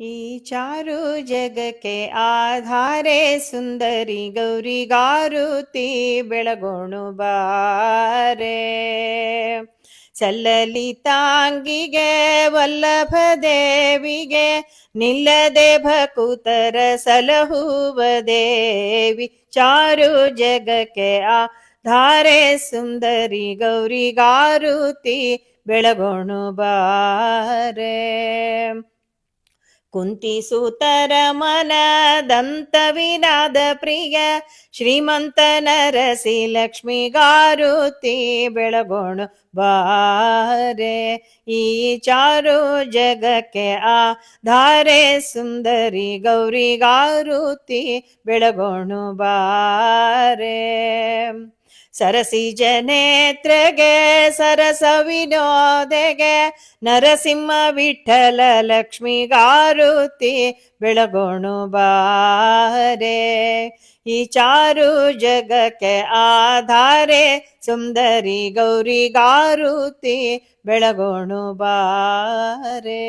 ಈ ಚಾರು ಜಗಕ್ಕೆ ಆಧಾರೆ ಸುಂದರಿ ಗೌರಿಗಾರುತಿ ಬೆಳಗೋಣು ಬಾರೆ. ಚಲ್ಲಲಿತಾಂಗಿಗೆ ವಲ್ಲಭ ದೇವಿಗೆ ನಿಲ್ಲದೆ ಭಕುತರ ಸಲಹುವ ದೇವಿ ಚಾರು ಜಗಕ್ಕೆ ಧಾರೆ ಸುಂದರಿ ಗೌರಿಗಾರುತಿ ಬೆಳಗೋಣು ಬಾರೆ. ಕುಂತಿ ಸೂತರ ಮನದಂತ ವಿನಾದ ಪ್ರಿಯ ಶ್ರೀಮಂತ ನರಸಿ ಲಕ್ಷ್ಮಿಗಾರುತಿ ಬೆಳಗೋಣ ಬಾರೆ. ಈ ಚಾರು ಜಗಕ್ಕೆ ಆ ಧಾರೆ ಸುಂದರಿ ಗೌರಿಗಾರುತಿ ಬೆಳಗೋಣ ಬಾರೆ. ಸರಸಿ ಜನೇತ್ರಗೆ, ಸರಸ ವಿನೋದೆಗೆ, ನರಸಿಂಹ ವಿಠಲ ಲಕ್ಷ್ಮಿಗಾರುತಿ ಬೆಳಗೋಣು ಬಾರೆ. ಈ ಚಾರು ಜಗಕ್ಕೆ ಆಧಾರೆ, ಸುಂದರಿ ಗೌರಿಗಾರುತಿ ಬೆಳಗೋಣು ಬಾರೆ.